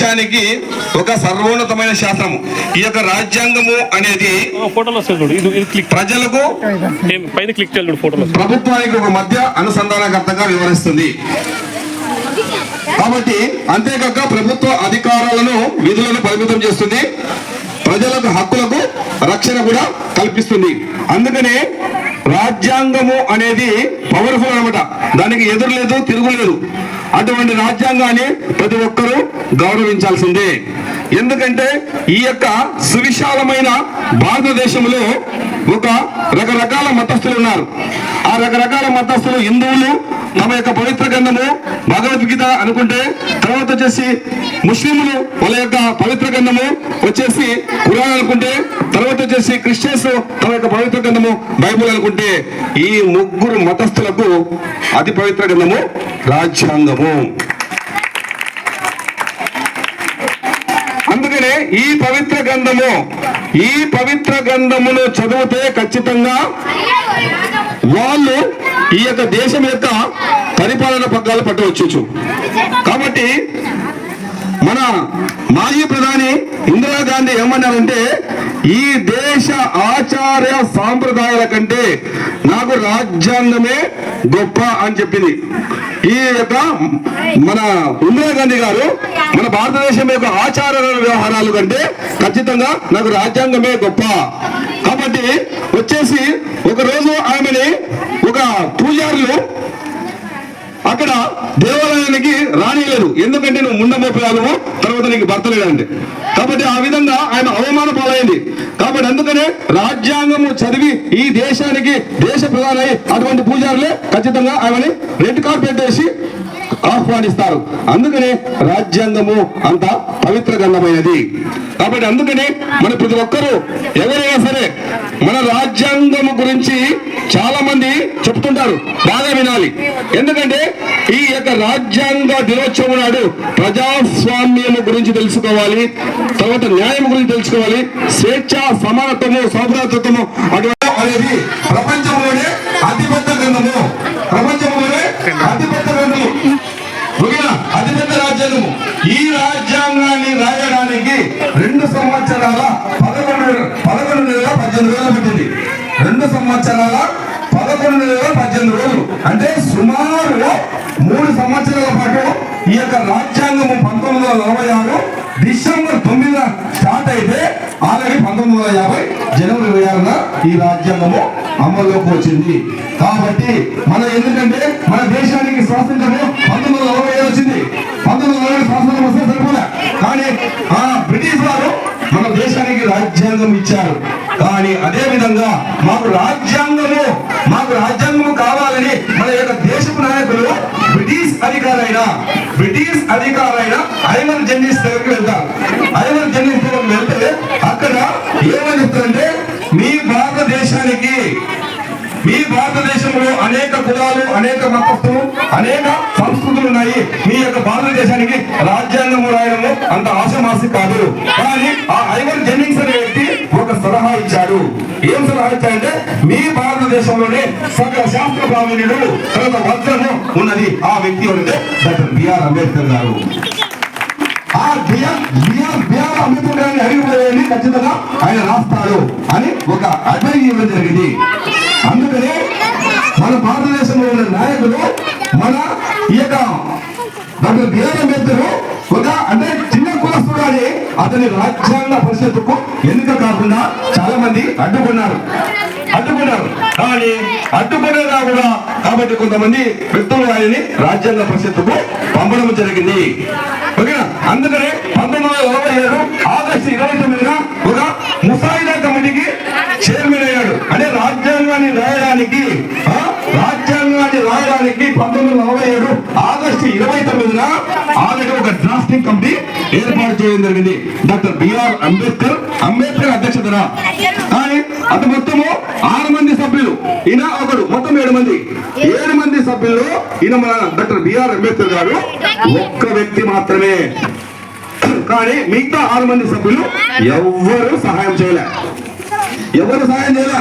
దేశానికి ఒక సర్వోన్నతమైన శాస్త్రము ఈ యొక్క రాజ్యాంగము అనేది ఫోటోలో ప్రజలకు పైన క్లిక్ ఫోటోలో. ప్రభుత్వానికి ఒక మధ్య అనుసంధానకర్తగా వివరిస్తుంది. కాబట్టి అంతేకాక ప్రభుత్వ అధికారాలను విధులను పరిమితం చేస్తుంది. ప్రజలకు హక్కులకు రక్షణ కూడా కల్పిస్తుంది. అందుకనే రాజ్యాంగము అనేది పవర్ఫుల్ అన్నమాట దానికి ఎదురు లేదు తిరుగులేదు అటువంటి రాజ్యాంగాన్ని ప్రతి ఒక్కరూ గౌరవించాల్సిందే. ఎందుకంటే ఈ యొక్క సువిశాలమైన భారతదేశంలో ఒక రకరకాల మతస్థులు ఉన్నారు. ఆ రకరకాల మతస్థులు హిందువులు తమ యొక్క పవిత్ర గ్రంథము భగవద్గీత అనుకుంటే తర్వాత వచ్చేసి ముస్లింలు వాళ్ళ యొక్క పవిత్ర గ్రంథము వచ్చేసి కురాన్ అనుకుంటే తర్వాత వచ్చేసి క్రిస్టియన్స్ తమ యొక్క పవిత్ర గ్రంథము బైబుల్ అనుకుంటే ఈ ముగ్గురు మతస్థులకు అతి పవిత్ర గ్రంథము రాజ్యాంగము. ఈ పవిత్ర గ్రంథము ఈ పవిత్ర గ్రంథమును చదివితే ఖచ్చితంగా వాళ్ళు ఈ యొక్క దేశం యొక్క పరిపాలన పగ్గాలు పట్టవచ్చు కాబట్టి మన మాజీ ప్రధాని ఇందిరాగాంధీ ఏమన్నారంటే ఈ దేశ ఆచార్య సాంప్రదాయాల కంటే నాకు రాజ్యాంగమే గొప్ప అని చెప్పింది. ఈ యొక్క మన ఇందిరాగాంధీ గారు మన భారతదేశం యొక్క ఆచార వ్యవహారాలు కంటే ఖచ్చితంగా నాకు రాజ్యాంగమే గొప్ప. కాబట్టి వచ్చేసి ఒక రోజు ఆమెని ఒక పూజారులు అక్కడ దేవాలయానికి రానియలేదు. ఎందుకంటే నువ్వు ముండ మోపరాలు తర్వాత నీకు భర్త లేదండి కాబట్టి ఆ విధంగా ఆయన అవమాన పాలైంది కాబట్టి అందుకనే రాజ్యాంగము చదివి ఈ దేశానికి దేశ ప్రధాని అటువంటి పూజారులే ఖచ్చితంగా ఆమెని రెడ్ కార్పెట్ వేసి ఆహ్వానిస్తారు. అందుకనే రాజ్యాంగము అంత పవిత్ర గ్రంథమైనది. కాబట్టి అందుకనే మన ప్రతి ఒక్కరూ ఎవరైనా సరే మన రాజ్యాంగము గురించి చాలా మంది చెప్తుంటారు. బాగా వినాలి. ఎందుకంటే ఈ యొక్క రాజ్యాంగ దినోత్సవం నాడు ప్రజాస్వామ్యము గురించి తెలుసుకోవాలి తర్వాత న్యాయం గురించి తెలుసుకోవాలి స్వేచ్ఛ సమానత్వము సౌభ్రాతత్వము అనేది ప్రపంచంలోనే అతిపెద్ద గ్రంథము. ప్రపంచంలోనే అతిపెద్ద గ్రంథము. అతిపెద్ద రాజ్యాంగము ఈ రాజ్యాంగాన్ని రాయడానికి రెండు సంవత్సరాల పదకొండు పదకొండు నెలల పద్దెనిమిది రోజులు పెట్టింది. రెండు సంవత్సరాల పదకొండు నెలల పద్దెనిమిది రోజులు. అంటే సుమారు మూడు సంవత్సరాల పాటు ఈ యొక్క రాజ్యాంగము పంతొమ్మిది వందల నలభై ఆరు డిసెంబర్ తొమ్మిదిన స్టార్ట్ అయితే ఆల్రెడీ పంతొమ్మిది వందల యాభై జనవరి ఇరవై ఆరున ఈ రాజ్యాంగము అమల్లోకి వచ్చింది. కాబట్టి మన ఎందుకంటే మన దేశానికి స్వాతంత్రము పంతొమ్మిది వందల అరవై ఏడు వచ్చింది. పంతొమ్మిది వందల అరవై స్వాతంత్రం వస్తే సరిపోలే. కానీ ఆ బ్రిటిష్ వారు మన దేశానికి రాజ్యాంగం ఇచ్చారు. కానీ అదే విధంగా మాకు రాజ్యాంగము మాకు రాజ్యాంగము కావాలని మన యొక్క దేశపు నాయకులు బ్రిటిష్ అధికారైన బ్రిటిష్ అధికారైన ఐవన్ జెన్నిస్ దగ్గరికి వెళ్తారు. ఐవన్ జెన్నిస్ దగ్గరికి వెళ్తే అక్కడ ఏమని చెప్తారంటే మీ భారతదేశానికి మీ భారతదేశంలో అనేక కులాలు అనేక మతస్థులు అనేక సంస్కృతులు ఉన్నాయి. మీ యొక్క భారతదేశానికి రాజ్యాంగం రాయడము అంత ఆశమాసి కాదు. కానీ ఆ ఐవర్ జెన్నింగ్స్ అనే ఏం అంటే మీ భారతదేశంలోనే సకల శాస్త్ర ప్రావీణ్యుడు తర్వాత వజ్రము ఉన్నది. ఆ వ్యక్తి అంటే డాక్టర్ బిఆర్ అంబేద్కర్ గారు. ఆ బిఆర్ బిఆర్ బిఆర్ అంబేద్కర్ గారిని అడిగిపోయాయని ఖచ్చితంగా ఆయన రాస్తాడు అని ఒక అడ్వైజ్ ఇవ్వడం జరిగింది. అందుకనే మన భారతదేశంలో ఉన్న నాయకులు మన ఈ యొక్క డాక్టర్ బిఆర్ అంబేద్కర్ అతని రాజ్యాంగ పరిషత్తుకు ఎన్నిక కాకుండా చాలా మంది అడ్డుకున్నారు. అడ్డుకున్నారు. కానీ అడ్డుకునేదా కూడా కాబట్టి కొంతమంది వ్యక్తులు ఆయన్ని రాజ్యాంగ పరిషత్తుకు పంపడం జరిగింది. ఓకేనా? అందుకనే పంతొమ్మిది వందల అరవై ఏడు ఆగస్టు ఇరవై తొమ్మిదిన ఒక ముసాయిదా కమిటీకి చైర్మన్ అయ్యాడు. అంటే రాజ్యాంగాన్ని రాయడానికి రాజ్యాంగాన్ని రాయడానికి పంతొమ్మిది వందల నలభై ఏడు ఆగస్టు ఇరవై తొమ్మిదిన ఆల్రెడీ ఒక డ్రాఫ్టింగ్ కమిటీ ఏర్పాటు చేయడం జరిగింది. డాక్టర్ బిఆర్ అంబేద్కర్ అంబేద్కర్ అధ్యక్షతన. అతను మొత్తము ఆరు మంది సభ్యులు. ఈయన ఒకడు మొత్తం ఏడు మంది. ఏడు మంది సభ్యుల్లో ఈయన మన డాక్టర్ బిఆర్ అంబేద్కర్ గారు ఒక్క వ్యక్తి మాత్రమే. కానీ మిగతా ఆరు మంది సభ్యులు ఎవ్వరూ సహాయం చేయలే. ఎవరు సహాయం చేయలే?